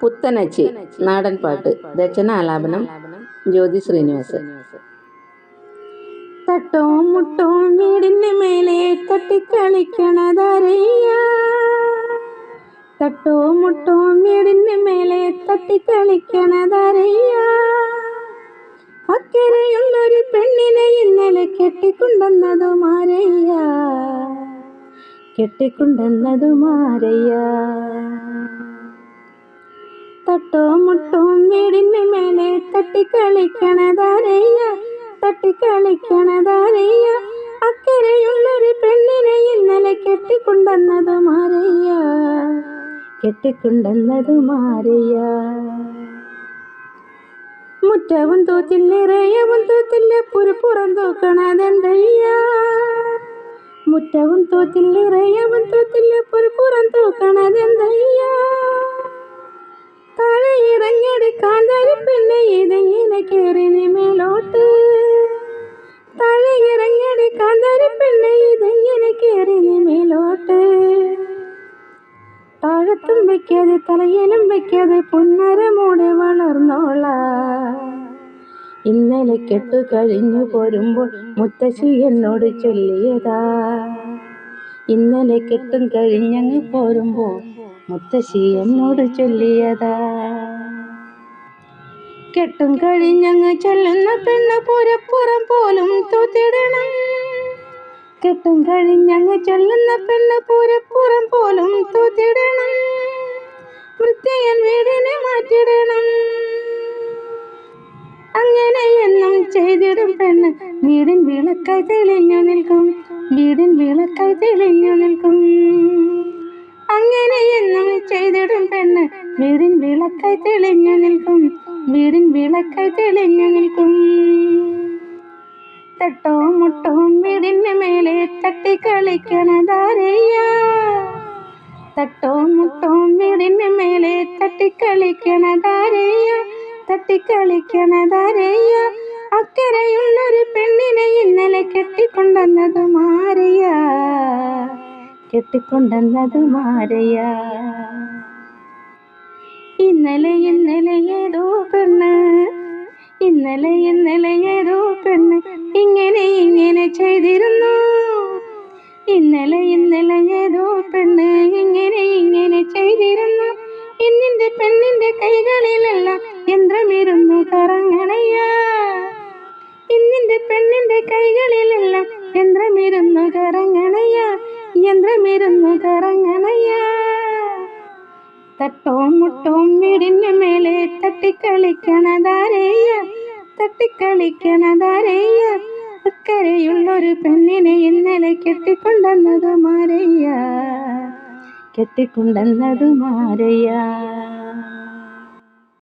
പുത്തനച്ചി നാടൻ പാട്ട് രചന ആലാപനം ജ്യോതി ശ്രീനിവാസ്. തട്ടോ മുട്ടോ വീടിന് മേലെ തട്ടോ മുട്ടോ വീടിന് മേലെ തട്ടിക്കളിക്കണതറിയ അക്കരയുള്ളൊരു പെണ്ണിനെ ഇന്നലെ കെട്ടിക്കൊണ്ടെന്നതുമാരയ്യ കെട്ടിക്കൊണ്ടെന്നതുമാരയ്യ തട്ടോ മുട്ടോ വീടിന് മേലെ തട്ടിക്കളിക്കണതാരയ്യ തട്ടിക്കളിക്കണതാരയ്യ അക്കരയുള്ളൊരു പെണ്ണിനെ ഇന്നലെ കെട്ടിക്കൊണ്ടെന്നതുമാരയ്യ കെട്ടിക്കൊണ്ടെന്നതുമാരയ്യ മുറ്റവും തൂത്തില്ല ഇറയവും തൂത്തില്ല പുരപ്പുറം തൂക്കണതെന്തയ്യ. മുറ്റവും തൂത്തില്ല ഇറയവും തൂത്തില്ല പുരപ്പുറം തൂക്കണതെന്തയ്യ. താഴെ ഇറങ്ങിയെടുക്കാൻ കാന്താരി പിന്നെ ഇതെങ്ങനെ കയറി നീ മേലോട്ട് താഴെ ഇറങ്ങിയെടുക്കാൻ കാന്താരി പിന്നെ ഇതെങ്ങനെ കയറി നീ മേലോട്ട് താഴത്തും വെക്കാതെ തലയിലും വെക്കാതെ പൊന്നരമോടെ വളർന്നോള. ഇന്നലെ കെട്ടു കഴിഞ്ഞു പോരുമ്പോൾ മുത്തശ്ശി എന്നോട് ചൊല്ലിയതാ. ഇന്നലെ കെട്ടും കഴിഞ്ഞങ്ങ് പോരുമ്പോൾ മുത്തശ്ശി എന്നോട് ചൊല്ലിയതാ. കെട്ടും കഴിഞ്ഞങ്ങ് ചൊല്ലുന്ന പെണ്ണ് പുരപ്പുറം പോലും തൂത്തിടണം. കെട്ടും കഴിഞ്ഞങ്ങ് ചൊല്ലുന്ന പെണ്ണ് പുരപ്പുറം പോലും തൂത്തിടണം. വൃത്തിയൻ വീടിനെ മാറ്റിടണം. അങ്ങനെ എന്നും ചെയ്തിടും പെണ്ണ്. വീടിൻ വിളക്കായി തെളിഞ്ഞു നിൽക്കും. വീടിൻ വിളക്കായി തെളിഞ്ഞു നിൽക്കും. വീടിൻ വിളക്കായി തെളിഞ്ഞു നിൽക്കും വീടിൻ വിളക്കായി തെളിഞ്ഞു നിൽക്കും. തട്ടോ മുട്ടോ വീടിന് മേലെ തട്ടി കളിക്കണതാരയ്യ തട്ടോ മുട്ടോ വീടിന് മേലെ തട്ടി കളിക്കണതാരയ്യ തട്ടി കളിക്കണതാരയ്യ അക്കരയുള്ളൊരു പെണ്ണിനെ ഇന്നലെ കെട്ടിക്കൊണ്ടെന്നത് മാറിയ കെട്ടിക്കൊണ്ടെന്നത് മാറിയ ഇന്നലെ ഇന്നലെ ഏതോ പെണ്ണ് ഇന്നലെ ഇന്നലെ ഏതോ പെണ്ണ് ഇങ്ങനെ ഇങ്ങനെ ചെയ്തിരുന്നു. ഇന്നലെ ഇന്നലെ ഏതോ പെണ്ണ് ഇങ്ങനെ ഇങ്ങനെ ചെയ്തിരുന്നു. ഇന്നിന്റെ പെണ്ണിന്റെ കൈകളിലല്ല യന്ത്രമിരുന്നു കറങ്ങണയ്യ ഇന്നിന്റെ പെണ്ണിന്റെ കൈകളിലല്ല യന്ത്രമിരുന്നു കറങ്ങണയ്യ യന്ത്രമിരുന്നു കറങ്ങണയ്യ തട്ടോം മുട്ടോം വീടിന് മേലെ തട്ടിക്കളിക്കണതാരയ്യ തട്ടിക്കളിക്കണതാരയ്യ. അക്കരയുള്ളൊരു പെണ്ണിനെ ഇന്നലെ കെട്ടിക്കൊണ്ടെന്നതു മാരയ്യ കെട്ടിക്കൊണ്ടെന്നതു മാരയ്യ